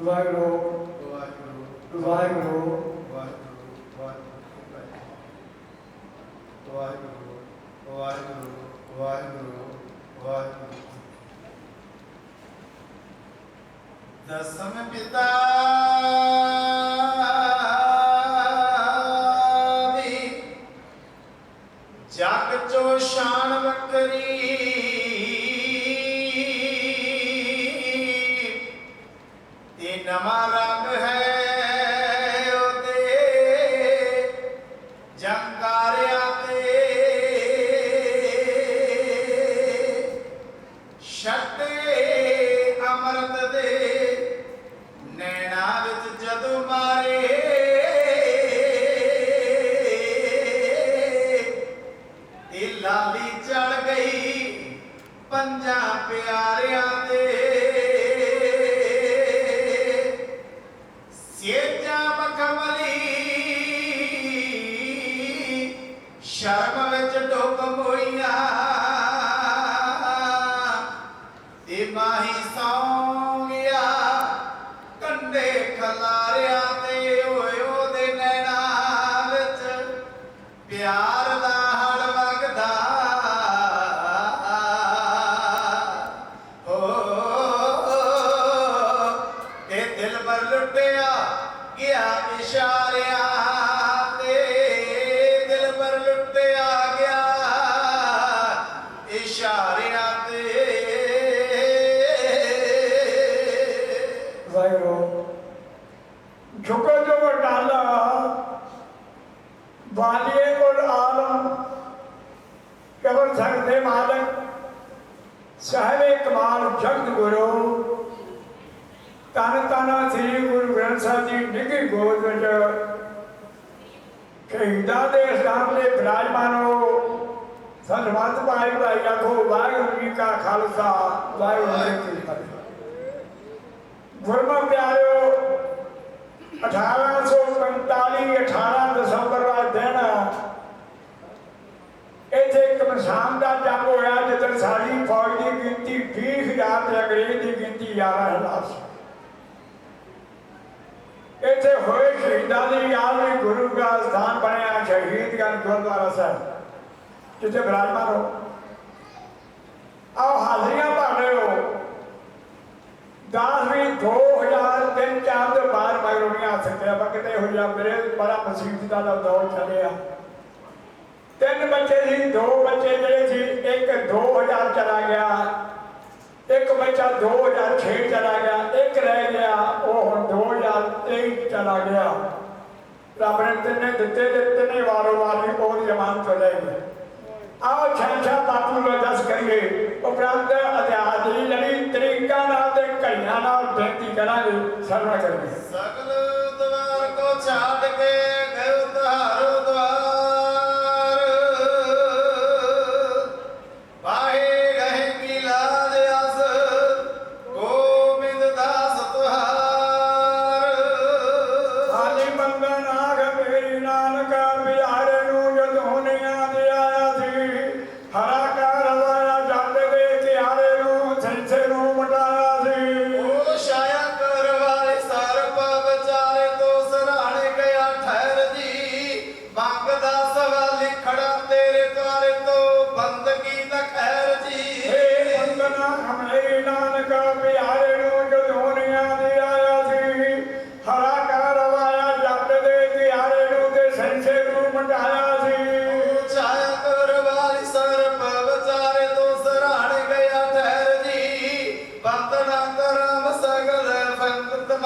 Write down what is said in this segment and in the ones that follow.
ਵਾਹਿਗੁਰੂ। ਵਾਹਿਗੁਰੂ। ਵਾਹਿਗੁਰੂ ਵਾਹਿਗੁਰੂ ਵਾਹਿਗੁਰੂ ਵਾਹਿਗੁਰੂ ਵਾਹਿਗੁਰੂ ਦਸਮ ਪਿਤਾ ਇੱਥੇ ਇੱਕ ਮਸਾਮ ਦਾ ਜੰਗ ਹੋਇਆ ਜਦੋਂ ਸਾਡੀ ਫੌਜ ਦੀ ਗਿਣਤੀ 20000 ਤੇ ਅੰਗਰੇਜ਼ ਦੀ ਗਿਣਤੀ 11000 ਸੀ। ਇੱਥੇ ਹੋਏ ਸ਼ਹੀਦਾਂ ਦੀ ਯਾਦ ਵਿੱਚ ਗੁਰੂ ਦਾ ਸਥਾਨ ਬਣਿਆ ਸ਼ਹੀਦਗੰਜ ਗੁਰਦੁਆਰਾ ਸਾਹਿਬ, ਜਿੱਥੇ ਬਿਰਾਜਮਾਨ ਹੋ। ਆਓ ਹਾਜ਼ਰੀਆਂ ਭਰ ਰਹੇ ਹੋ। ਦਸਵੀਂ 2000 ਤਿੰਨ ਚਾਰ ਦੇ ਬਾਅਦ ਮਗਰੋਂ ਆ ਸਕਿਆ ਕਿਤੇ ਹੋ ਜਾ ਮੇਰੇ ਬੜਾ ਮੁਸੀਬਤ ਦਾ ਦੌਰ ਚੱਲਿਆ। ਤਿੰਨ ਬੱਚੇ ਸੀ, ਦੋ ਬੱਚੇ ਜਿਹੜੇ ਸੀ, ਇੱਕ 2000 ਚਲਾ ਗਿਆ, ਇੱਕ ਬੱਚਾ 2006 ਚਲਾ ਗਿਆ, ਇੱਕ ਰਹਿ ਗਿਆ, ਉਹ ਹੁਣ 2023 ਚਲਾ ਗਿਆ। ਰੱਬ ਨੇ ਤਿੰਨੇ ਦਿੱਤੇ ਤੇ ਤਿੰਨੇ ਵਾਰੋ ਵਾਰੀ ਉਹ ਜਮਾਨ ਤੋਂ ਲੈ ਗਏ। ਆਓ ਛਾਛਾ ਬਾਪੂ ਨੂੰ ਦੱਸ ਕਰੀਏ, ਉਪਰੰਤ ਇਤਿਹਾਸ ਦੀ ਜਿਹੜੀ ਤਰੀਕਾ ਨਾਲ ਤੇ ਘੜੀਆਂ ਨਾਲ ਬੇਨਤੀ ਕਰਾਂਗੇ, ਸਰਵਣ ਕਰੀਏ। ਸਗਲ ਦਵਾਰ ਕੋ ਛਾੜ ਕੇ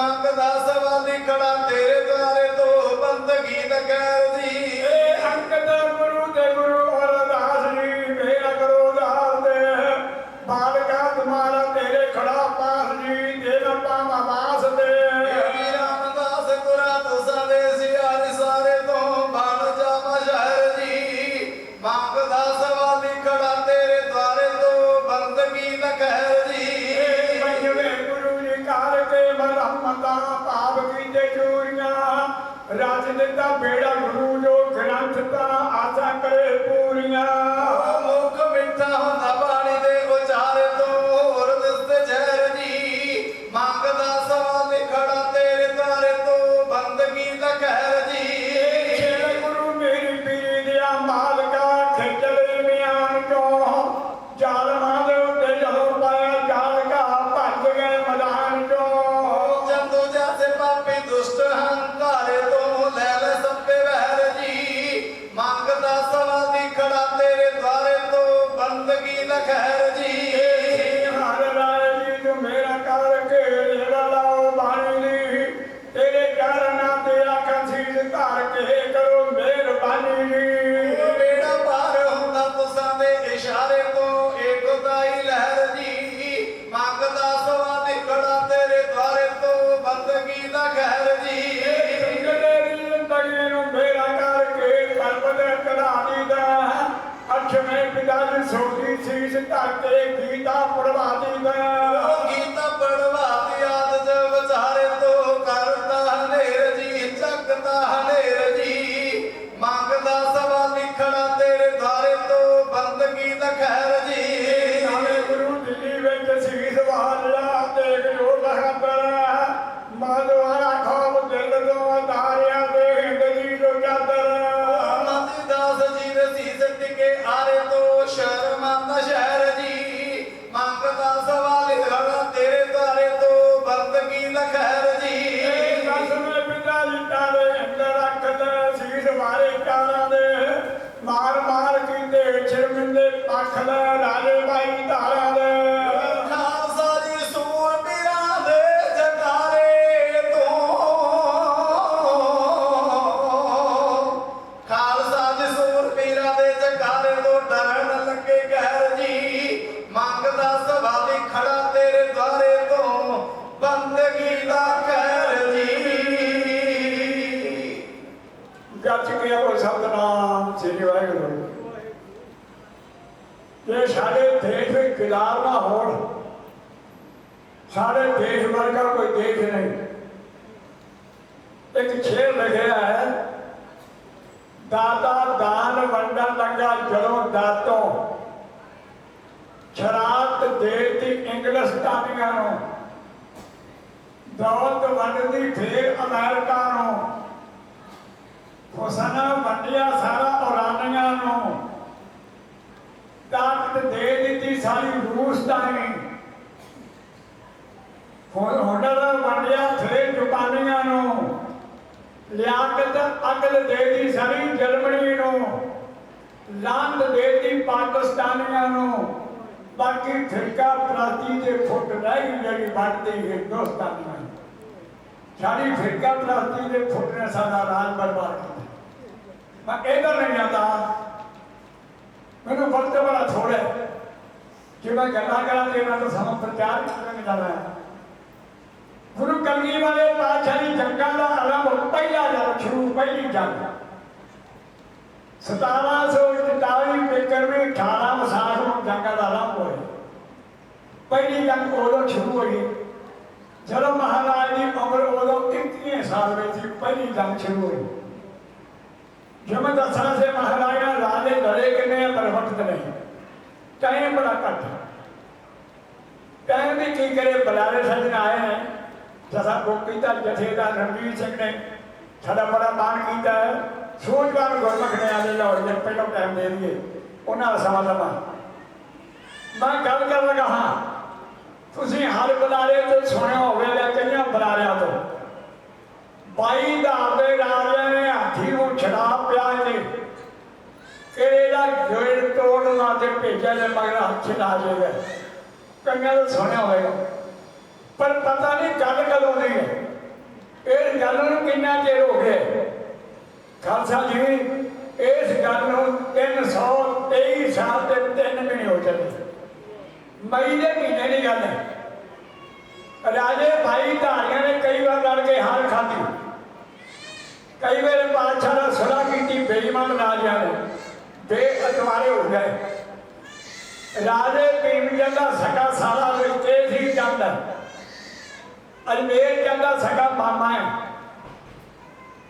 ਸੰਗਤ ਮੰਗਦਾ ਸਵਾਲ ਖੜਾ ਤੇਰੇ ਦੁਆਰੇ ਤੋਂ ਬੰਦਗੀ ਦਾ ਖੈਰ ਜੀ ਏ ਅੰਗਦ ਗੁਰੂ ਦੇ ਗੁਰੂ ਅਰਦਾਸ ਜੀ ਮੇਰਾ ਕਰੋ ਦਾਸ ਦੇ ਬਾਲਕਾ ਤੁਮਾਰਾ ਤੇਰੇ ਖੜਾ ਪਾਸ ਜੀ ਦੇ ਨਾ ਪਾਵਾ ਵਾਸ ਦੇ ਯੋਗੀ ਰਾਮਦਾਸ ਗੁਰਾ ਤੁਸਾਂ ਦੇ ਸਿਆਰੇ ਸਾਰੇ ਤੋਂ ਬਣ ਜਾਵਾ ਸ਼ਹਿਰ ਜੀ ਮੰਗਦਾ ਸਵਾਲੀ ਖੜਾ ਤੇਰੇ ਦੁਆਰੇ ਤੋਂ ਬੰਦਗੀ ਦਾ ਖੈਰ ਕਾਲ ਕੇ ਮਰਹਮਤਾ ਭਾਵ ਕੀਤੇ ਚੂਰੀਆਂ। ਰਾਜ ਦਿੱਤਾ ਬੇੜਾ ਗੁਰੂ ਜੋ ਗ੍ਰੰਥ ਤਾਂ ਆਸਾ ਕਰੇ ਅਛਵੇਂ ਪਿਤਾ ਦੀ ਸੋਟੀ ਸੀਸ ਧਰਕੇ ਗੀਤਾ ਪੜਵਾ ਦੀਦਾ। ਗੀਤਾ ਪੜਵਾਤ ਯਾਦ ਜ ਵਿਚਾਰੇ ਤੋਂ ਕਰਤਾ ਹਨੇਰ ਜੀ ਚੱਕਦਾ ਹਨੇਰ ਜੀ। ਮੰਗਦਾ ਸਵਾ ਲਿਖਣਾ ਤੇਰੇ ਧਾਰੇ ਤੋਂ ਬੰਦਗੀ ਦਾ ਖੈਰ ਜੀ। ਨਾਲੇ ਗੁਰੂ ਦਿੱਲੀ ਵਿੱਚ ਸੀਸ ਵਾਲਿਆ ਦੇਖ ਜੋ ਲਖਤਰ ਮਾਦਵਾਰਾ ਖੋਬ ਦਿਲ ਤੋਂ ਧਾਰਿਆ خلال ਜੇ ਸਾਡੇ ਦੇਸ਼ ਵਿੱਚ ਗਿਲਾਰ ਨਾ ਹੋਣ। ਸਾਡੇ ਦੇਸ਼ ਵਰਗਾ ਕੋਈ ਦੇਸ਼ ਨਹੀਂ। ਇੱਕ ਸ਼ੇਰ ਲਿਖਿਆ ਹੈ, ਦਾਤਾ ਦਾਨ ਵੰਡਣ ਲੱਗਾ ਜਦੋਂ ਦਾਤੋਂ। ਸ਼ਰਾਤ ਦੇਤੀ ਇੰਗਲਿਸਤਾਨੀਆਂ ਨੂੰ। ਦੌਲਤ ਵੰਡਦੀ ਫੇਰ ਅਮਰੀਕਾ ਨੂੰ। ਹੁਸਨ ਵੰਡਿਆ ਸਾਰਾ ਔਰਾਨੀਆਂ ਨੂੰ। ਤਾਕਤ ਦੇ ਦਿੱਤੀ ਸਾਰੀ ਰੂਸ ਤਾਈਂ ਹੁਣ ਹੁਨਰ ਵੰਡਿਆ ਫੇਰ ਜਪਾਨੀਆਂ ਨੂੰ। ਲਿਆਕਤ ਅਕਲ ਦੇ ਦਿੱਤੀ ਸਾਰੀ ਜਰਮਨੀ ਨੂੰ। ਲਾਂਦ ਦੇ ਪਾਕਿਸਤਾਨੀਆਂ ਨੂੰ। ਬਾਕੀ ਫਿਰਕਾ ਪ੍ਰਾਤੀ ਦੇ ਫੁੱਟ ਰਹਿ ਜਿਹੜੀ ਵੰਡਦੀ ਹਿੰਦੁਸਤਾਨੀਆਂ ਨੂੰ ਸਾਡੀ ਫਿਰਕਾ ਪ੍ਰਾਤੀ ਦੇ ਫੁੱਟ ਨੇ ਸਾਡਾ ਰਾਜ ਬਰਬਾਦ ਕੀਤਾ। ਮੈਂ ਇਧਰ ਨਹੀਂ ਜਾਂਦਾ। ਮੈਨੂੰ ਵਕਤ ਬੜਾ ਥੋੜਾ ਹੈ। ਮੈਂ ਗੱਲਾਂ ਕਰਾਂ ਤੇ ਇਹਨਾਂ ਦਾ ਸਮਾਂ ਪ੍ਰਚਾਰ ਕਰਨ ਜਾਣਾ ਹੈ ਗੁਰੂ ਕਲਗੀ ਵਾਲੇ ਪਾਤਸ਼ਾਹ ਦੀ ਜੰਗਾਂ ਦਾ ਆਰੰਭ ਪਹਿਲਾ ਜਦ ਸ਼ੁਰੂ ਪਹਿਲੀ ਜੰਗ 1744 ਬਿਕਰਮੀ 18 ਵਿਸਾਖ ਨੂੰ ਜੰਗਾਂ ਦਾ ਆਰੰਭ ਹੋਇਆ। ਪਹਿਲੀ ਜੰਗ ਉਦੋਂ ਸ਼ੁਰੂ ਹੋਈ। ਜਦੋਂ ਮਹਾਰਾਜ ਦੀ ਉਮਰ ਉਦੋਂ 21 ਸਾਲ ਵਿੱਚ ਸੀ ਪਹਿਲੀ ਜੰਗ ਸ਼ੁਰੂ ਹੋਈ। ਜਿਵੇਂ ਦੱਸਣਾ ਸੇ ਮਹਾਰਾਜਾ ਰਾਜੇ ਲੜੇ ਕਿੰਨੇ ਆ, ਪਰ ਵਕਤ ਨਹੀਂ। ਟਾਈਮ ਬੜਾ ਘੱਟ। ਟਾਈਮ ਵੀ ਕੀ ਕਰੇ, ਬਲਾਰੇ ਸੱਜਣ ਆਏ ਨੇ। ਜਸਾ ਕੋ ਕੀਤਾ, ਜਥੇਦਾਰ ਰਣਵੀਰ ਸਿੰਘ ਨੇ। ਸਾਡਾ ਬੜਾ ਮਾਣ ਕੀਤਾ। ਹੈ ਸੂਝਵਾਨ ਗੁਰਮੁਖ ਨੇ ਆਲੇ ਲਾਹੌਰ ਜੇ ਪਹਿਲਾਂ ਟਾਈਮ ਦੇ ਦਈਏ ਉਹਨਾਂ ਦਾ ਸਮਾਂ ਲਵਾ ਮੈਂ ਗੱਲ ਕਰਨ ਲੱਗਾ ਹਾਂ। ਤੁਸੀਂ ਹਰ ਬੁਲਾਰੇ ਤੋਂ ਸੁਣਿਆ ਹੋਵੇ ਜਾਂ ਕਈਆਂ ਬੁਲਾਰਿਆਂ ਤੋਂ। ਬਾਈ ਧਾਰ ਦੇ ਰਾਜਿਆਂ ਨੇ ਹਾਥੀ ਨੂੰ ਛਡਾ ਪਿਆ ਨੇ ਕਿਹੜੇ ਦਾ ਗੇੜ ਤੋੜਨ ਵਾਸਤੇ ਭੇਜਿਆ ਨੇ ਮਗਰ ਹੱਥ ਛਡਾ ਜਾਏਗਾ ਕਈਆਂ ਦਾ ਸੁਣਿਆ ਹੋਵੇਗਾ। ਪਰ ਪਤਾ ਨਹੀਂ ਗੱਲ ਕਦੋਂ ਦੀ ਹੈ। ਇਹ ਗੱਲ ਨੂੰ ਕਿੰਨਾ ਚਿਰ ਹੋ ਗਿਆ ਖਾਲਸਾ ਜੀ, ਇਸ ਗੱਲ ਨੂੰ 323 ਸਾਲ ਤੇ 3 ਮਹੀਨੇ ਹੋ ਚੱਲੇ। ਮਈ ਦੇ ਮਹੀਨੇ ਦੀ ਗੱਲ ਹੈ। ਰਾਜੇ ਭਾਈ ਧਾਰੀਆਂ ਨੇ ਕਈ ਵਾਰ ਲੜ ਕੇ ਹਾਰ ਖਾਧੀ। ਕਈ ਵੇਲੇ ਪਾਤਸ਼ਾਹ ਨਾਲ ਸਲਾਹ ਕੀਤੀ, ਬੇਈਮਾਨ ਰਾਜਿਆਂ ਨੇ। ਬੇਅਦਵਾਰੇ ਹੋ ਗਏ। ਰਾਜੇ ਭੀਮਚੰਦ ਦਾ ਸਕਾ ਸਾਲਾ ਵਿੱਚ ਸੀ ਚੰਦ। ਅਜਮੇਰ ਚੰਦ ਸਕਾ ਮਾਮਾ ਹੈ।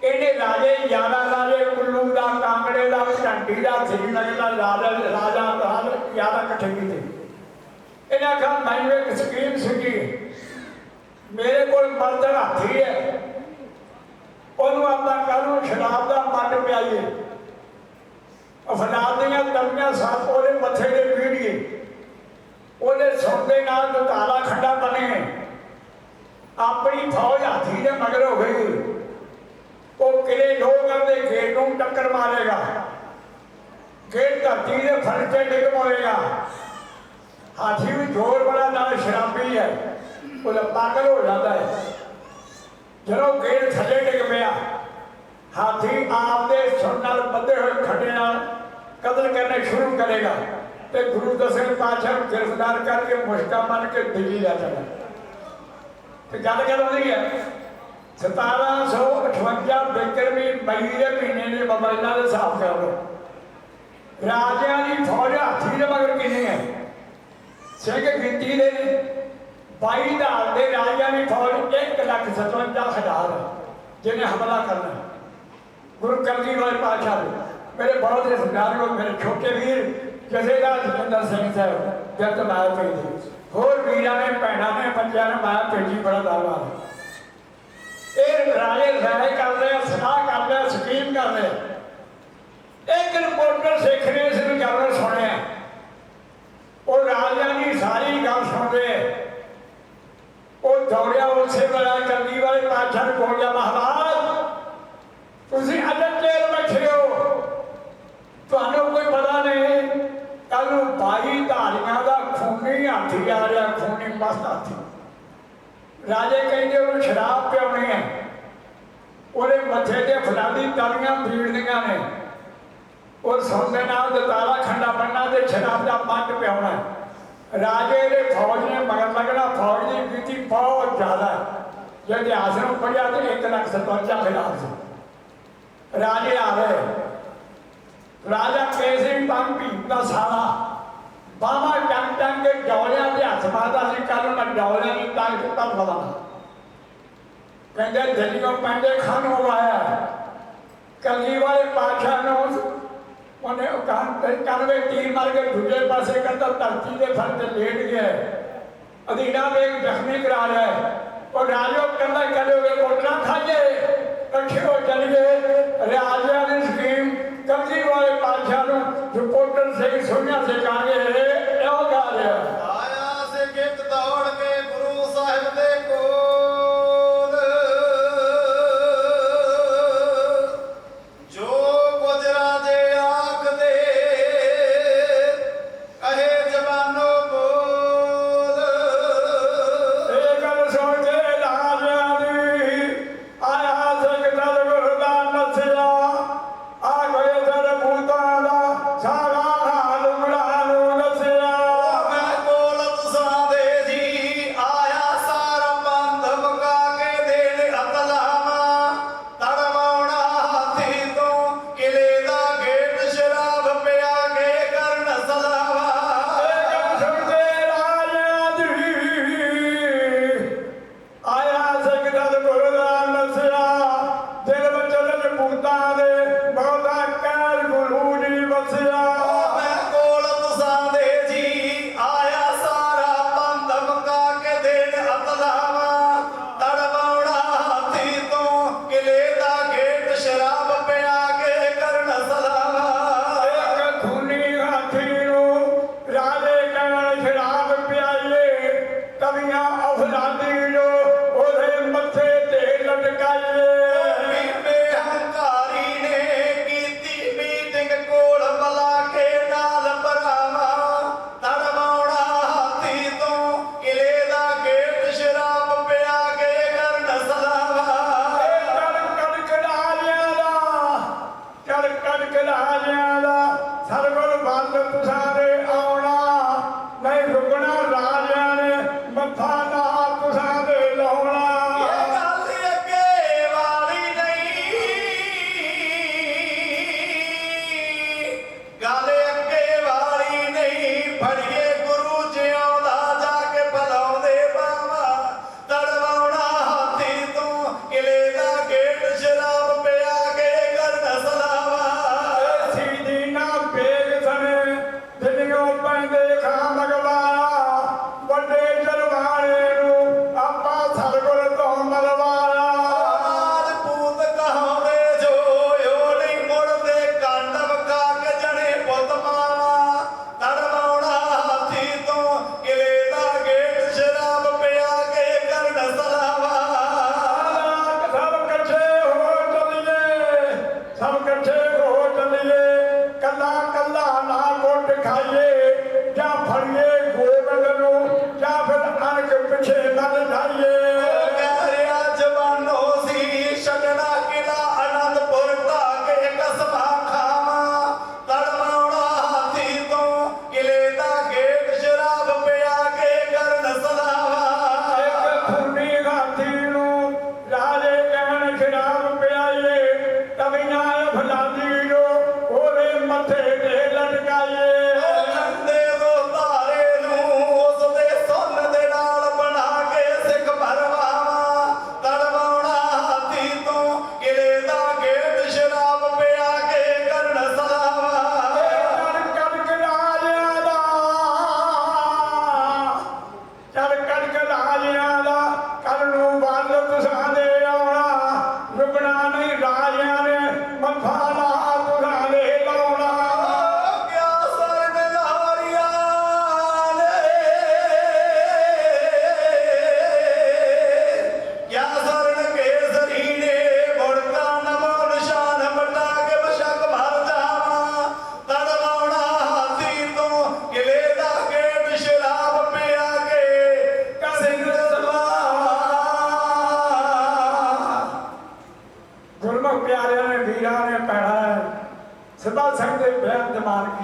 ਇਹਨੇ ਰਾਜੇ ਯਾਰਾ ਰਾਜੇ, ਕੁੱਲੂ ਦਾ, ਕਾਂਗੜੇ ਦਾ, ਝੰਡੀ ਦਾ ਸ੍ਰੀਨਗਰ ਦਾ ਰਾਜਾ ਰਾਜਾ, ਰਾਜ ਯਾਰਾ ਇਕੱਠੇ ਕੀਤੇ। ਇਹਨਾਂ ਕਹਾ ਮੈਨੂੰ ਇੱਕ ਸਕੀਮ ਸੀਗੀ। ਮੇਰੇ ਕੋਲ ਮਰਦ ਹਾਥੀ ਹੈ। ਉਹਨੂੰ ਆਪਾਂ ਕੱਲ ਨੂੰ ਸ਼ਰਾਬ ਦਾ ਮੱਟ ਪਿਆਈਏ। ਅਫਲਾਦ ਦੀਆਂ ਤਮੀਆਂ ਸਾਥ ਉਹਦੇ ਮੱਥੇ ਦੇ ਪੀੜੀਏ। ਉਹਦੇ ਸੌਦੇ ਨਾਲ ਦੁਤਾਲਾ ਖੱਡਾ ਬਣੇ ਆਪਣੀ ਫੌਜ ਹਾਥੀ ਦੇ ਮਗਰ ਹੋ ਗਈ। ਉਹ ਕਿਲੇ ਲੋਕ ਦੇ ਗੇਟ ਨੂੰ ਟੱਕਰ ਮਾਰੇਗਾ। ਗੇਟ ਧਰਤੀ ਦੇ ਫੜ ਕੇ ਡਿੱਗ ਪਵੇਗਾ ਹਾਥੀ ਵੀ ਜ਼ੋਰ ਬੜਾ ਨਾਲ ਸ਼ਰਾਬੀ ਹੈ। ਉਹ ਪਾਗਲ ਹੋ ਜਾਂਦਾ ਹੈ। ਜਦੋਂ ਗੇੜ ਥੱਲੇ ਡਿੱਗ ਪਿਆ ਹਾਥੀ ਆਪਦੇ ਸੁਣ ਨਾਲ ਬੱਧੇ ਹੋਏ ਖੱਡੇ ਨਾਲ ਕਤਲ ਕਰਨੇ ਸ਼ੁਰੂ ਕਰੇਗਾ ਤੇ ਗੁਰੂ ਦਸਵੇਂ ਪਾਤਸ਼ਾਹ ਨੂੰ ਗ੍ਰਿਫਤਾਰ ਕਰਕੇ ਮੁਸ਼ਕਾ ਮੰਨ ਕੇ ਦਿੱਲੀ ਲੈ ਚਲਾ ਤੇ ਗੱਲ ਕਰ ਰਹੀ ਹੈ 1758 ਬਿਕਰਮੀ ਮਈ ਦੇ ਮਹੀਨੇ ਦੇ ਮੋਬਾਈਲਾਂ ਦੇ ਹਿਸਾਬ ਕਰ ਲਓ। ਰਾਜਿਆਂ ਦੀ ਫੌਜ ਹਾਥੀ ਦੇ ਮਗਰ ਕਿੰਨੇ ਹੈ? ਸਿੰਘ ਗਿਣਤੀ ਦੇ ਨੇ। 22 ਹਜ਼ਾਰ ਦੇ ਰਾਜਿਆਂ ਦੀ ਫੌਜ 1 ਲੱਖ 57 ਹਜ਼ਾਰ ਜਿਹਨੇ ਹਮਲਾ ਕਰਨਾ। ਗੁਰੂ ਕਲਗੀ ਵਾਲੇ ਪਾਤਸ਼ਾਹ ਦੇ। ਮੇਰੇ ਬਹੁਤ ਰਿਸ਼ਤੇਦਾਰ ਉਹ ਮੇਰੇ ਛੋਟੇ ਵੀਰ, ਜਥੇਦਾਰ ਜਤਿੰਦਰ ਸਿੰਘ ਸਾਹਿਬ, ਜਦ ਮਾਇਆ ਭੇਜੀ ਹੋਰ ਵੀਰਾਂ ਨੇ, ਭੈਣਾਂ ਨੇ, ਬੱਚਿਆਂ ਨੇ ਮਾਇਆ ਭੇਜੀ ਬੜਾ ਧੰਨਵਾਦ। ਇਹ ਰਾਜੇ ਰਾਏ ਕਰਦੇ ਆ, ਸਲਾਹ ਕਰਦੇ ਆ, ਸਕੀਮ ਕਰਦੇ ਆ। ਇੱਕ ਰਿਪੋਰਟਰ ਸਿੱਖ ਨੇ ਇਸ ਨੂੰ ਗੱਲ ਸੁਣਿਆ। ਉਹ ਰਾਜਿਆਂ ਦੀ ਸਾਰੀ ਗੱਲ ਸੁਣਦੇ ਉਹ ਦੌੜਿਆ ਉਸੇ ਵੇਲੇ ਕੰਦੀ ਵਾਲੇ ਪਾਤਸ਼ਾਹ ਨੂੰ ਕੋਲ ਮਹਾਰਾਜ। ਤੁਸੀਂ ਅਜੇ ਜੇਲ੍ਹ ਬੈਠੇ ਹੋ। ਤੁਹਾਨੂੰ ਕੋਈ ਪਤਾ ਨਹੀਂ ਕੱਲ ਨੂੰ ਬਾਈ ਧਾਰੀਆਂ ਦਾ ਖੂਨੀ ਹਾਥੀ ਆ ਰਿਹਾ, ਖੂਨੀ ਮਸਤ ਹਾਥੀ। ਰਾਜੇ ਕਹਿੰਦੇ ਉਹਨੂੰ ਸ਼ਰਾਬ ਪਿਆਉਣੀ ਹੈ। ਉਹਦੇ ਮੱਥੇ ਤੇ ਫਲਾਦੀ ਤਾਲੀਆਂ ਪੀੜਨੀਆਂ ਨੇ। ਉਹ ਸੋਨੇ ਨਾਲ ਦਤਾਲਾ ਖੰਡਾ ਬੰਨਾ ਤੇ ਸ਼ਰਾਬ ਦਾ ਪੰਜ ਪਿਆਉਣਾ ਹੈ। ਰਾਜੇ ਦੇ ਫੌਜ ਨੇ, ਮਗਰ ਲੱਗਣਾ ਫੌਜ ਦੀ ਗਿਣਤੀ ਬਹੁਤ ਜ਼ਿਆਦਾ। ਜੇ ਇਤਿਹਾਸ ਨੂੰ ਪੜਿਆ ਤੇ 1 ਲੱਖ 57 ਖਿਲਾਫ ਸੀ। ਰਾਜੇ ਆ ਗਏ। ਰਾਜਾ ਕੇਸਰੀ ਪੰਗ ਦਾ ਸਾਲਾ। ਬਾਬਾ ਟੰਗ ਟੰਗ ਕੇ ਡੌਲਿਆਂ ਦੇ ਹੱਥ ਮਾਰਦਾ ਸੀ ਕੱਲ ਮੈਂ ਡੌਲਿਆਂ ਦੀ ਤਾਕਤ ਤਾਂ ਬਦਲਾ ਕਹਿੰਦੇ ਦਿੱਲੀੋਂ ਪੈਂਦੇ ਖਾਨ ਹੋ ਆਇਆ ਕਲਗੀ ਵਾਲੇ ਪਾਸ਼ਾ ਨੂੰ ਉਹਨੇ ਉਹ ਕਾਨ ਤੀਰ ਮਾਰ ਕੇ ਦੂਜੇ ਪਾਸੇ ਕਰਦਾ ਧਰਤੀ ਦੇ ਫਰ ਤੇ ਲੇਟ ਗਿਆ ਅਧੀਨਾ ਵੇਗ ਜ਼ਖਮੀ ਕਰਾ ਲਿਆ ਉਹ ਰਾਜੋ ਕਹਿੰਦਾ ਕਰੋਗੇ ਕੋਟਣਾ ਖਾਜੇ ਇਕੱਠੇ ਚੱਲ ਗਏ ਰਾਜਿਆਂ ਦੀ ਸਕੀਮ ਕਬਜ਼ੀ ਵਾਲੇ ਪਾਸ਼ਾ ਨੂੰ ਰਿਪੋਰਟਰ ਸਿੰਘ ਸੁਣਿਆ ਸਿਖਾਗੇ ਇਹੋ ਗਾ ਰਿਹਾ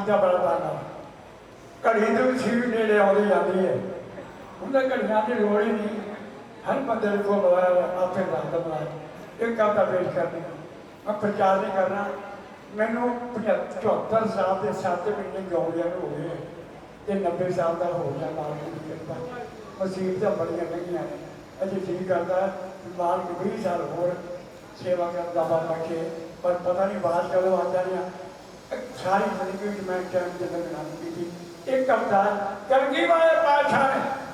ਦਾ ਬੜਾ ਤਾਂਗਾ ਘੜੀ ਦੇ ਵਿੱਚ ਹੀ ਨੇੜੇ ਆਉਂਦੀ ਜਾਂਦੀ ਹੈ ਉਹਨਾਂ ਘੜੀਆਂ ਦੀ ਲੋੜ ਹੀ ਨਹੀਂ। ਹਰ ਬੰਦੇ ਨੂੰ ਕੋਲ ਆਇਆ ਆਪੇ ਰੱਖਦਾ ਬਣਾ ਇਹ ਕਾਤਾ ਪੇਸ਼ ਕਰਨੀ? ਮੈਂ ਪ੍ਰਚਾਰ ਨਹੀਂ ਕਰਨਾ। ਮੈਨੂੰ 75 ਸਾਲ ਦੇ 7 ਮਹੀਨੇ ਗਾਉਂਦਿਆਂ ਨੂੰ ਹੋ ਗਏ ਤੇ 90 ਸਾਲ ਦਾ ਹੋ ਗਿਆ ਨਾਲ ਦੀ ਕਿਰਪਾ। ਮਸੀਬ ਤਾਂ ਬੜੀਆਂ ਲੰਘੀਆਂ ਅਜੇ ਠੀਕ ਕਰਦਾ ਮਾਲ 20 ਸਾਲ ਹੋਰ ਸੇਵਾ ਕਰਨ ਦਾ ਬਾਬਾ ਕੇ ਪਰ ਪਤਾ ਨਹੀਂ ਬਾਤ ਕਦੋਂ ਆਉਂਦਾ ਨਹੀਂ ਸਾਰੀ ਜ਼ਿੰਦਗੀ ਵਿੱਚ ਮੈਂ ਟਾਈਮ ਤੇ ਲਗਨ ਕੀਤੀ। ਇੱਕ ਅਵਤਾਰ ਕਰਗੀ ਵਾਲੇ ਪਾਸ਼ਾ ਨੇ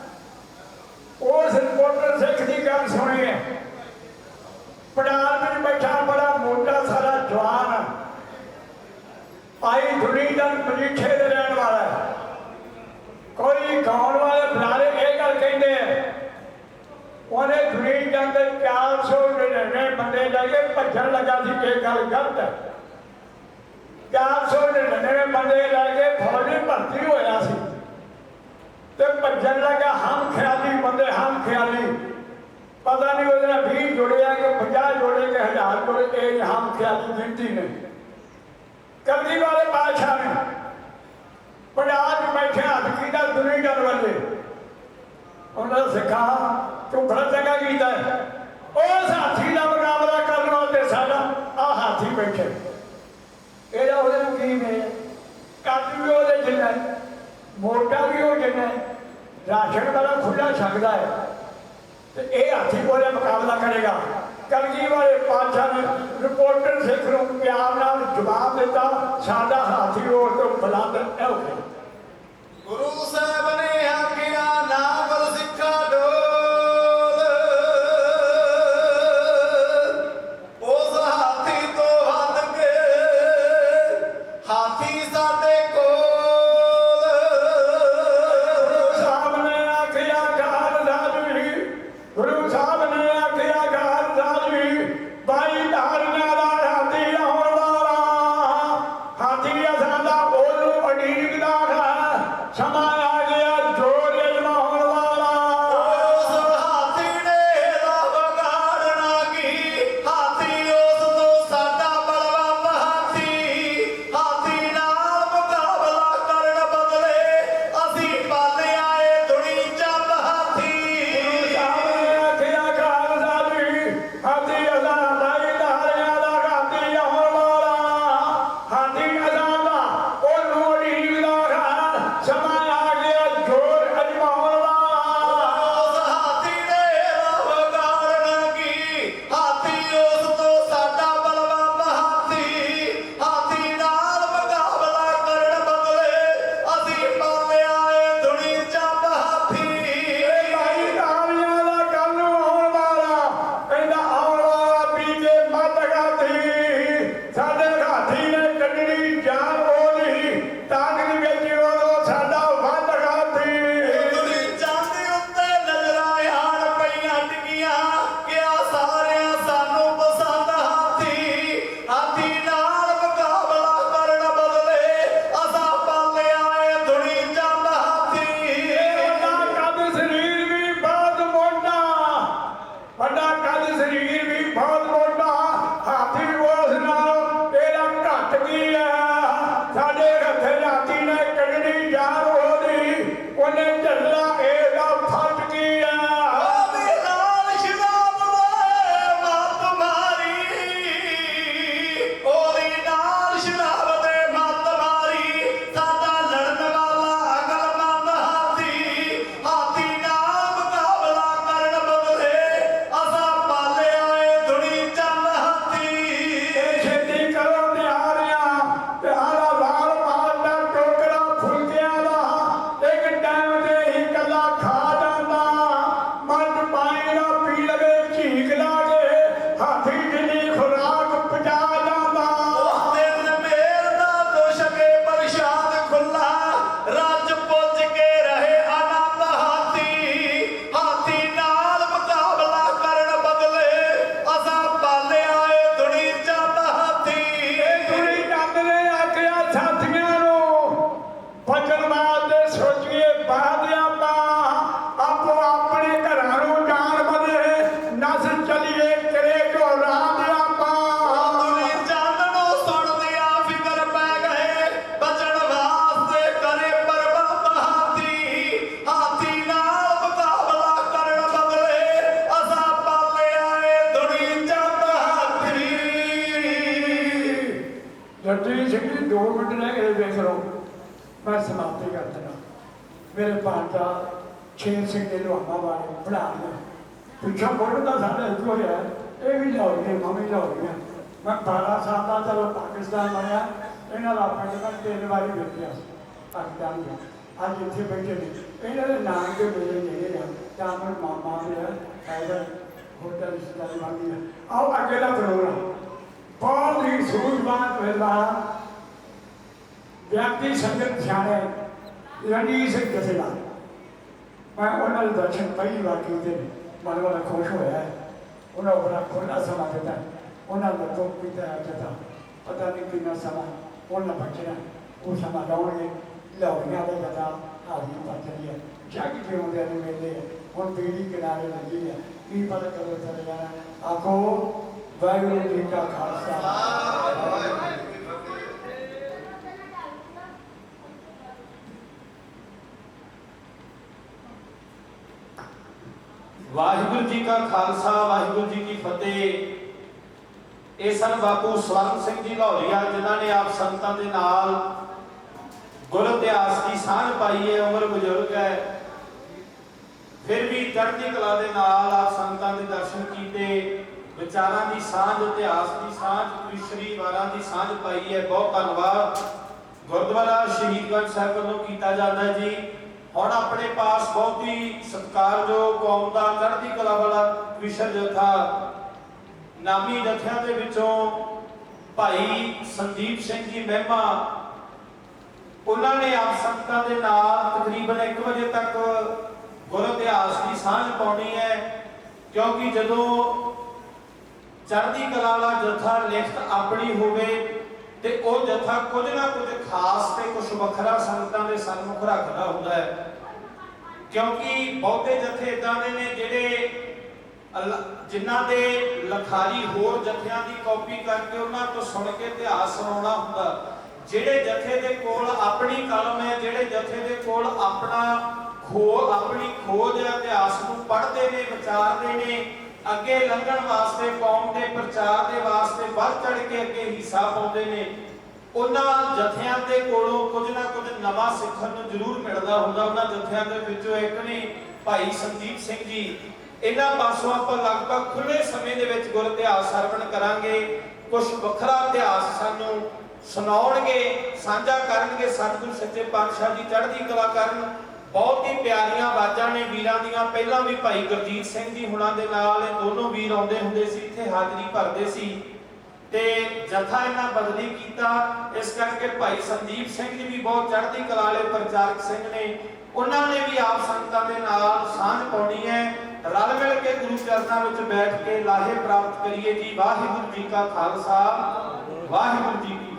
ਹੀ ਬੈਠੇ ਇਹਦਾ ਉਹਦੇ ਮੁਕੀਮ ਹੈ ਕੱਦ ਵੀ ਉਹਦੇ ਜਿੰਨਾ ਮੋਟਾ ਵੀ ਉਹ ਜਿੰਨਾ ਰਾਸ਼ਨ ਵਾਲਾ ਖੁੱਲਾ ਛਕਦਾ ਹੈ। ਤੇ ਇਹ ਹਾਥੀ ਕੋਲੇ ਮੁਕਾਬਲਾ ਕਰੇਗਾ। ਕਲਗੀ ਵਾਲੇ ਪਾਤਸ਼ਾਹ ਨੇ ਰਿਪੋਰਟਰ ਸਿੱਖ ਨੂੰ ਪਿਆਰ ਨਾਲ ਜਵਾਬ ਦਿੱਤਾ, ਸਾਡਾ ਹਾਥੀ ਉਹ ਤੋਂ ਬਲੰਦ ਹੈ கொண்டிருந்த எல்லா ਵਾਲੇ ਬਣਾ ਲਿਆ ਪਿੱਛੋਂ ਬੋਲਦਾ ਸਾਡਾ ਹੀ ਹੈ ਇਹ ਵੀ ਲਾਉਣੀ ਮੰਮੀ ਲਾਉਣੀ ਮੈਂ 12 ਸਾਲ ਦਾ ਚਲੋ ਪਾਕਿਸਤਾਨ ਆਇਆ, ਇਹਨਾਂ ਦਾ ਪਿੰਡ ਮੈਂ ਤਿੰਨ ਵਾਰੀ ਵੇਖਿਆ। ਪਾਕਿਸਤਾਨ ਗਿਆ ਅੱਜ ਇੱਥੇ ਬੈਠੇ ਨੇ। ਇਹਨਾਂ ਦੇ ਨਾਮ ਦੇ ਮੇਰੇ ਨੇੜੇ ਆ। ਤਾਂ ਮੈਂ ਮਾਮਾ ਦੇ ਐਦਰ ਹੋਟਲ ਰਿਸ਼ਤੇਦਾਰੀ ਵਾਲੀ ਹੈ ਆਓ ਅੱਗੇ ਦਾ ਪ੍ਰੋਗਰਾਮ। ਬਹੁਤ ਹੀ ਸੂਝਵਾਨ ਪਹਿਲਾ ਵਿਅਕਤੀ ਸੰਗਤ ਸਿਆਣੇ ਰਣਜੀਤ ਸਿੰਘ ਜਥੇਦਾਰ। ਮੈਂ ਉਹਨਾਂ ਦੇ ਦਰਸ਼ਨ ਪਹਿਲੀ ਵਾਰ ਕੀਤੇ ਨੇ। ਮਨ ਬੜਾ ਖੁਸ਼ ਹੋਇਆ ਉਹਨਾਂ ਬੜਾ ਖੁੱਲਾ ਸਮਾਂ ਦਿੱਤਾ। ਉਹਨਾਂ ਦਾ ਤੋਂ ਕੀਤਾ ਜਤਾ ਪਤਾ ਨਹੀਂ ਕਿੰਨਾ ਸਮਾਂ ਉਹਨਾਂ ਬਚਣਾ। ਉਹ ਸਮਾਂ ਲਾਉਣਗੇ। ਲਾਉਣੀਆਂ ਦਾ ਜਤਾ ਹਾਜ਼ਰੀ ਪਾ ਚਲੀ ਹੈ ਜੱਗ ਜਿਉਂ ਦੇ ਨੇ ਮੇਲੇ ਹੁਣ ਪੀੜੀ ਕਿਨਾਰੇ ਲੱਗੀ ਹੈ ਕੀ ਪਤਾ ਕਦੋਂ ਚਲੇ ਜਾਣਾ। ਆਖੋ, ਵਾਹਿਗੁਰੂ ਜੀ ਕਾ ਖਾਲਸਾ। ਵਾਹਿਗੁਰੂ ਜੀ ਕਾ ਖਾਲਸਾ, ਵਾਹਿਗੁਰੂ ਜੀ ਕੀ ਫਤਿਹ। ਇਹ ਸਨ ਬਾਪੂ ਸਵਰਨ ਸਿੰਘ ਜੀ ਲਾਹੌਰੀਆ, ਜਿਨ੍ਹਾਂ ਨੇ ਆਪ ਸੰਤਾਂ ਦੇ ਨਾਲ ਗੁਰ ਇਤਿਹਾਸ ਦੀ ਸਾਂਝ ਪਾਈ ਹੈ, ਉਮਰ ਬਜ਼ੁਰਗ ਹੈ। ਫਿਰ ਵੀ ਚੜ੍ਹਦੀ ਕਲਾ ਦੇ ਨਾਲ ਆਪ ਸੰਤਾਂ ਦੇ ਦਰਸ਼ਨ ਕੀਤੇ। ਵਿਚਾਰਾਂ ਦੀ ਸਾਂਝ, ਇਤਿਹਾਸ ਦੀ ਸਾਂਝ ਕ੍ਰਿਸ਼ਰੀ ਵਾਰਾਂ ਦੀ ਸਾਂਝ ਪਾਈ ਹੈ। ਬਹੁਤ ਧੰਨਵਾਦ। ਗੁਰਦੁਆਰਾ ਸ਼ਹੀਦਗੰਜ ਸਾਹਿਬ ਵੱਲੋਂ ਕੀਤਾ ਜਾਂਦਾ ਜੀ। ਹੁਣ ਆਪਣੇ ਪਾਸ ਬਹੁਤ ਹੀ ਸਤਿਕਾਰਯੋਗ ਕੌਮ ਦਾ ਚੜ੍ਹਦੀ ਕਲਾ ਵਾਲਾ ਕ੍ਰਿਸ਼ਨ ਜਥਾ ਨਾਮੀ ਜਥਿਆਂ ਦੇ ਵਿੱਚੋਂ ਭਾਈ ਸੰਦੀਪ ਸਿੰਘ ਜੀ ਮਹਿਮਾ, ਉਹਨਾਂ ਨੇ ਆਪ ਸੰਗਤਾਂ ਦੇ ਨਾਲ ਤਕਰੀਬਨ 1 ਵਜੇ ਤੱਕ ਗੁਰ ਇਤਿਹਾਸ ਦੀ ਸਾਂਝ ਪਾਉਣੀ ਹੈ, ਕਿਉਂਕਿ ਜਦੋਂ ਚੜ੍ਹਦੀ ਕਲਾ ਵਾਲਾ ਜਥਾ ਲਿਖਤ ਆਪਣੀ ਹੋਵੇ ਤੇ ਉਹ ਜਥਾ ਕੁਝ ਨਾ ਕੁਝ ਖਾਸ ਤੇ ਕੁਝ ਵੱਖਰਾ ਸੰਗਤਾਂ ਦੇ ਸਨਮੁਖ ਰੱਖਦਾ ਹੁੰਦਾ ਹੈ। ਕਿਉਂਕਿ ਬਹੁਤੇ ਜਥੇ ਇਦਾਂ ਦੇ ਨੇ ਜਿਹੜੇ ਜਿਨ੍ਹਾਂ ਦੇ ਲਖਾਰੀ ਹੋਰ ਜਥਿਆਂ ਦੀ ਕਾਪੀ ਕਰਕੇ ਉਹਨਾਂ ਤੋਂ ਸੁਣ ਕੇ ਇਤਿਹਾਸ ਸੁਣਾਉਣਾ ਹੁੰਦਾ। ਜਿਹੜੇ ਜਥੇ ਦੇ ਕੋਲ ਆਪਣੀ ਕਲਮ ਹੈ, ਜਿਹੜੇ ਜਥੇ ਦੇ ਕੋਲ ਆਪਣਾ ਖੋ, ਆਪਣੀ ਖੋਜ ਹੈ, ਇਤਿਹਾਸ ਨੂੰ ਪੜ੍ਹਦੇ ਨੇ, ਵਿਚਾਰਦੇ ਨੇ ਅੱਗੇ ਲੰਘਣ ਵਾਸਤੇ, ਕੌਮ ਦੇ ਪ੍ਰਚਾਰ ਦੇ ਵਾਸਤੇ ਵੱਧ ਚੜ ਕੇ ਅੱਗੇ ਹਿੱਸਾ ਪਾਉਂਦੇ ਨੇ। ਉਹਨਾਂ ਜਥਿਆਂ ਦੇ ਕੋਲੋਂ ਕੁਝ ਨਾ ਕੁਝ ਨਵਾਂ ਸਿੱਖਣ ਨੂੰ ਜ਼ਰੂਰ ਮਿਲਦਾ ਹੁੰਦਾ। ਉਹਨਾਂ ਜਥਿਆਂ ਦੇ ਵਿੱਚੋਂ ਇੱਕ ਨੇ ਭਾਈ ਸੰਦੀਪ ਸਿੰਘ ਜੀ। ਇਹਨਾਂ ਪਾਸੋਂ ਆਪਾਂ ਲਗਭਗ ਖੁੱਲੇ ਸਮੇਂ ਦੇ ਵਿੱਚ ਗੁਰ ਇਤਿਹਾਸ ਸਰਵਣ ਕਰਾਂਗੇ। ਕੁਝ ਵੱਖਰਾ ਇਤਿਹਾਸ ਸਾਨੂੰ ਸੁਣਾਉਣਗੇ, ਸਾਂਝਾ ਕਰਨਗੇ। ਸਤਿਗੁਰੂ ਸੱਚੇ ਪਾਤਸ਼ਾਹ ਜੀ ਚੜ੍ਹਦੀ ਕਲਾ ਕਰਨ ਬਹੁਤ ਹੀ ਪਿਆਰੀਆਂ ਆਵਾਜ਼ਾਂ ਨੇ ਵੀਰਾਂ ਦੀਆਂ। ਪਹਿਲਾਂ ਵੀ ਭਾਈ ਗੁਰਜੀਤ ਸਿੰਘ ਜੀ ਹੁਣਾਂ ਦੇ ਨਾਲ ਇਹ ਦੋਨੋਂ ਵੀਰ ਆਉਂਦੇ ਹੁੰਦੇ ਸੀ, ਇੱਥੇ ਹਾਜ਼ਰੀ ਭਰਦੇ ਸੀ। ਤੇ ਜਥਾ ਇਹਨਾਂ ਬਦਲੀ ਕੀਤਾ। ਇਸ ਕਰਕੇ ਭਾਈ ਸੰਦੀਪ ਸਿੰਘ ਜੀ ਵੀ ਬਹੁਤ ਚੜ੍ਹਦੀ ਕਲਾ ਵਾਲੇ ਪ੍ਰਚਾਰਕ ਸਿੰਘ ਨੇ। ਉਹਨਾਂ ਨੇ ਵੀ ਆਪ ਸੰਗਤਾਂ ਦੇ ਨਾਲ ਸਾਂਝ ਪਾਉਣੀ ਹੈ। ਰਲ ਮਿਲ ਕੇ ਗੁਰੂ ਚਰਨਾਂ ਵਿੱਚ ਬੈਠ ਕੇ ਲਾਹੇ ਪ੍ਰਾਪਤ ਕਰੀਏ ਜੀ। ਵਾਹਿਗੁਰੂ ਜੀ ਕਾ ਖਾਲਸਾ, ਵਾਹਿਗੁਰੂ ਜੀ